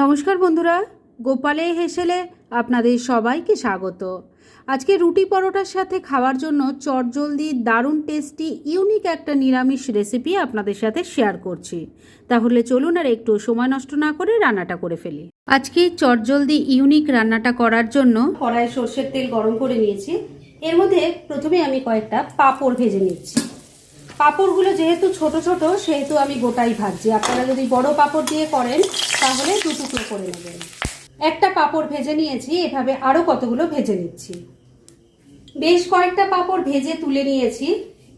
নমস্কার বন্ধুরা, গোপালে হেসেলে আপনাদের সবাইকে স্বাগত। আজকে রুটি পরোটার সাথে খাওয়ার জন্য চটজলদি দারুণ টেস্টি, ইউনিক একটা নিরামিষ রেসিপি আপনাদের সাথে শেয়ার করছি। তাহলে চলুন আর একটু সময় নষ্ট না করে রান্নাটা করে ফেলি। আজকে চটজলদি ইউনিক রান্নাটা করার জন্য কড়াইয়ে সর্ষের তেল গরম করে নিয়েছি। এর মধ্যে প্রথমে আমি কয়েকটা পাঁপড় ভেজে নিচ্ছি। পাঁপড়গুলো যেহেতু ছোট ছোট, সেহেতু আমি গোটাই ভাজছি। আপনারা যদি বড় পাঁপড় দিয়ে করেন, তাহলে দু টুকরো করে নেবেন। একটা পাঁপড় ভেজে নিয়েছি, এভাবে আরও কতগুলো ভেজে নিচ্ছি। বেশ কয়েকটা পাঁপড় ভেজে তুলে নিয়েছি।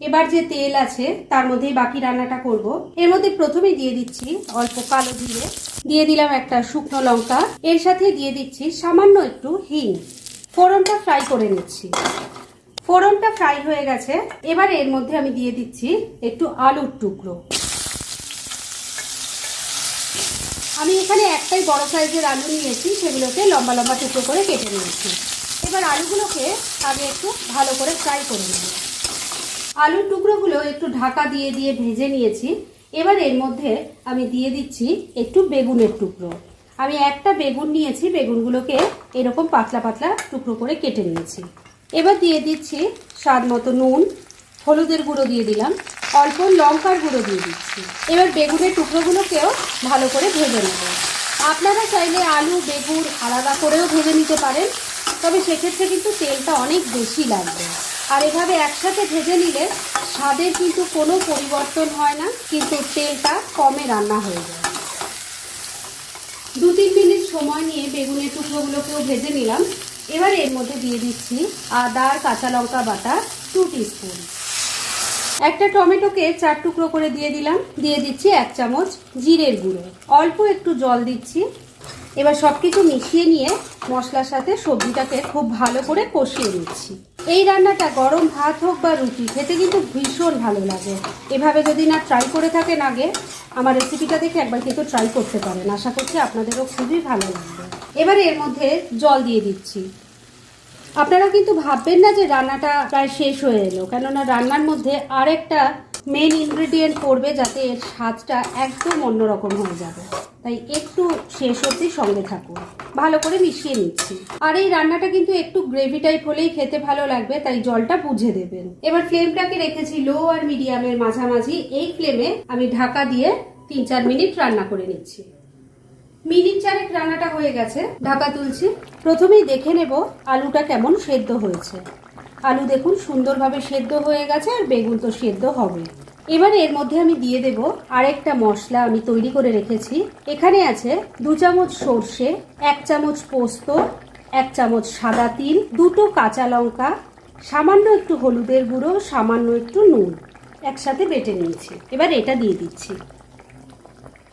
এবার যে তেল আছে, তার মধ্যেই বাকি রান্নাটা করব। এর মধ্যে প্রথমেই দিয়ে দিচ্ছি অল্প কালো জিরে। দিয়ে দিলাম একটা শুকনো লঙ্কা। এর সাথে দিয়ে দিচ্ছি সামান্য একটু হিং। ফোড়নটা ফ্রাই করে নিচ্ছি। ফোড়নটা ফ্রাই হয়ে গেছে। এবার এর মধ্যে আমি দিয়ে দিচ্ছি একটু আলুর টুকরো। আমি এখানে একটাই বড় সাইজের আলু নিয়েছি, সেগুলোকে লম্বা লম্বা টুকরো করে কেটে নিয়েছি। এবার আলুগুলোকে আগে একটু ভালো করে ফ্রাই করে নেব। আলুর টুকরোগুলো একটু ঢাকা দিয়ে দিয়ে ভেজে নিয়েছি। এবার এর মধ্যে আমি দিয়ে দিচ্ছি একটু বেগুনের টুকরো। আমি একটা বেগুন নিয়েছি, বেগুনগুলোকে এরকম পাতলা পাতলা টুকরো করে কেটে নিয়েছি। এবার দিয়ে দিচ্ছি স্বাদ মতো নুন, হলুদের গুঁড়ো দিয়ে দিলাম, অল্প লঙ্কার গুঁড়ো দিয়ে দিচ্ছি। এবার বেগুনের টুকরোগুলোকেও ভালো করে ভেজে নেব। আপনারা চাইলে আলু, বেগুন আলাদা করেও ভেজে নিতে পারেন, তবে সেক্ষেত্রে কিন্তু তেলটা অনেক বেশি লাগবে। আর এভাবে একসাথে ভেজে নিলে স্বাদের কিন্তু কোনো পরিবর্তন হয় না, কিন্তু তেলটা কমে রান্না হয়ে যায়। দু তিন মিনিট সময় নিয়ে বেগুনের টুকরোগুলোকেও ভেজে নিলাম। এবার এর মধ্যে দিয়ে দিচ্ছি আদা আর কাঁচা লঙ্কা বাটা টু স্পুন একটা টমেটোকে চার টুকরো করে দিয়ে দিলাম। দিয়ে দিচ্ছি এক চামচ জিরের গুঁড়ো। অল্প একটু জল দিচ্ছি। এবার সব কিছু মিশিয়ে নিয়ে মশলার সাথে সবজিটাকে খুব ভালো করে কষিয়ে নিচ্ছি। এই রান্নাটা গরম ভাত হোক বা রুটি, খেতে কিন্তু ভীষণ ভালো লাগে। এভাবে যদি না ট্রাই করে থাকেন আগে, আমার রেসিপিটা দেখে একবার কিন্তু ট্রাই করতে পারেন। আশা করছি আপনাদেরও খুবই ভালো লাগবে। এবার এর মধ্যে জল দিয়ে দিচ্ছি। আপনারা কিন্তু ভাববেন না যে রান্নাটা প্রায় শেষ হয়ে এলো, কেননা রান্নার মধ্যে আরেকটা মেন ইনগ্রেডিয়েন্ট পড়বে যাতে এর স্বাদটা একদম অন্যরকম হয়ে যাবে। তাই একটু শেষ অবধি সঙ্গে থাকুন। ভালো করে মিশিয়ে নিচ্ছি। আর এই রান্নাটা কিন্তু একটু গ্রেভি টাইপ হলেই খেতে ভালো লাগবে, তাই জলটা বুঝে দেবেন। এবার ফ্লেমটাকে রেখেছি লো আর মিডিয়ামের মাঝামাঝি। এই ফ্লেমে আমি ঢাকা দিয়ে তিন চার মিনিট রান্না করে নিচ্ছি। মিনিট চারেক রান্নাটা হয়ে গেছে, ঢাকা তুলছি। প্রথমেই দেখে নেব আলুটা কেমন সেদ্ধ হয়েছে। আলু দেখুন সুন্দরভাবে সেদ্ধ হয়ে গেছে আর বেগুন তো সেদ্ধ হবে। এবার এর মধ্যে আমি দিয়ে দেব আরেকটা মশলা আমি তৈরি করে রেখেছি। এখানে আছে দু চামচ সর্ষে, এক চামচ পোস্ত, এক চামচ সাদা তিল, দুটো কাঁচা লঙ্কা, সামান্য একটু হলুদের গুঁড়ো, সামান্য একটু নুন। একসাথে বেটে নিয়েছি। এবার এটা দিয়ে দিচ্ছি।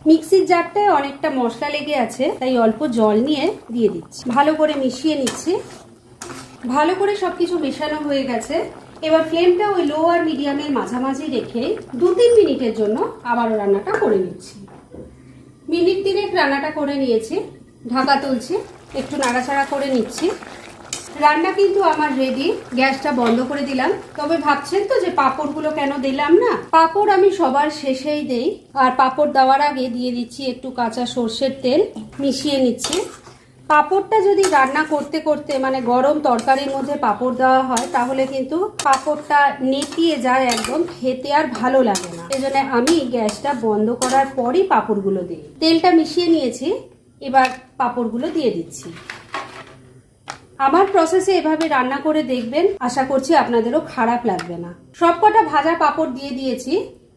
মিক্সির জারটায় অনেকটা মশলা লেগে আছে, তাই অল্প জল নিয়ে দিয়ে দিচ্ছি। ভালো করে মিশিয়ে নিচ্ছি। ভালো করে সবকিছু মেশানো হয়ে গেছে। এবার ফ্লেমটা ওই লো আর মিডিয়ামের মাঝামাঝি রেখে দু তিন মিনিটের জন্য আবারও রান্নাটা করে নিচ্ছি। মিনিট তিনেক রান্নাটা করে নিয়েছি। ঢাকা তুলছি, একটু নাড়াচাড়া করে নিচ্ছি। রান্না কিন্তু আমার রেডি গ্যাসটা বন্ধ করে দিলাম। তবে ভাবছেন তো যে পাঁপড়গুলো কেন দিলাম না? পাঁপড় আমি সবার শেষেই দেই, আর পাঁপড় দেওয়ার আগে দিয়ে দিচ্ছি একটু কাঁচা সর্ষের তেল, মিশিয়ে নিচ্ছি। পাঁপড়টা যদি রান্না করতে করতে মানে গরম তরকারির মধ্যে পাঁপড় দেওয়া হয়, তাহলে কিন্তু পাঁপড়টা নেতিয়ে যায় একদম, খেতে আর ভালো লাগে না। এই জন্য আমি গ্যাসটা বন্ধ করার পরই পাঁপড়গুলো দিই। তেলটা মিশিয়ে নিয়েছি, এবার পাঁপড়গুলো দিয়ে দিচ্ছি। আমার প্রসেসে এভাবে রান্না করে দেখবেন, আশা করছি আপনাদেরও খারাপ লাগবে না। সবকটা ভাজা পাপড় দিয়ে দিয়েছি,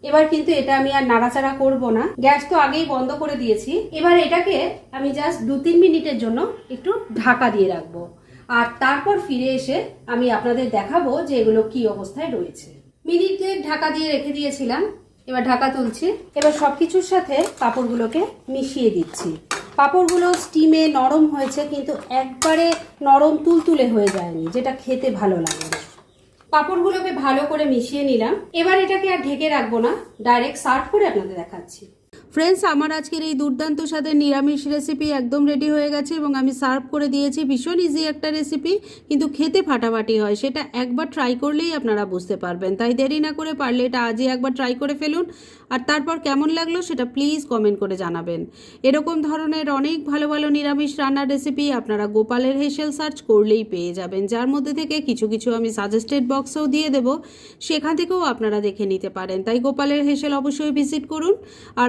এবার কিন্তু এটা আমি আর নাড়াচাড়া করব না। গ্যাস তো আগেই বন্ধ করে দিয়েছি। এবার এটাকে আমি জাস্ট দু তিন মিনিটের জন্য একটু ঢাকা দিয়ে রাখব। আর তারপর ফিরে এসে আমি আপনাদের দেখাবো যে এগুলো কি অবস্থায় রয়েছে। মিনিট ঢাকা দিয়ে রেখে দিয়েছিলাম, এবার ঢাকা তুলছি। এবার সবকিছুর সাথে পাঁপড়গুলোকে মিশিয়ে দিচ্ছি। পাঁপড়গুলো স্টিমে নরম হয়েছে, কিন্তু একবারে নরম তুলতুলে হয়ে যায়নি, যেটা খেতে ভালো লাগে পাঁপড়গুলোকে ভালো করে মিশিয়ে নিলাম। এবার এটাকে আর ঢেকে রাখব না ডাইরেক্ট সার্ভ করে আপনাদের দেখাচ্ছি। ফ্রেন্ডস আমার আজকের এই দুর্দান্ত স্বাদের নিরামিষ রেসিপি একদম রেডি হয়ে গেছে এবং আমি সার্ভ করে দিয়েছি। ভীষণ ইজি একটা রেসিপি কিন্তু খেতে ফাটাফাটি হয়। সেটা একবার ট্রাই করলেই আপনারা বুঝতে পারবেন। তাই দেরি না করে পারলে এটা আজই একবার ট্রাই করে ফেলুন। আর তারপর কেমন লাগল সেটা প্লিজ কমেন্ট করে জানাবেন। এরকম ধরনের অনেক ভালো ভালো নিরামিষ রান্নার রেসিপি আপনারা গোপালের হেসেল সার্চ করলেই পেয়ে যাবেন। যার মধ্যে থেকে কিছু কিছু আমি সাজেস্টেড বক্সও দিয়ে দেব। সেখান থেকেও আপনারা দেখে নিতে পারেন। তাই গোপালের হেসেল অবশ্যই ভিজিট করুন। আর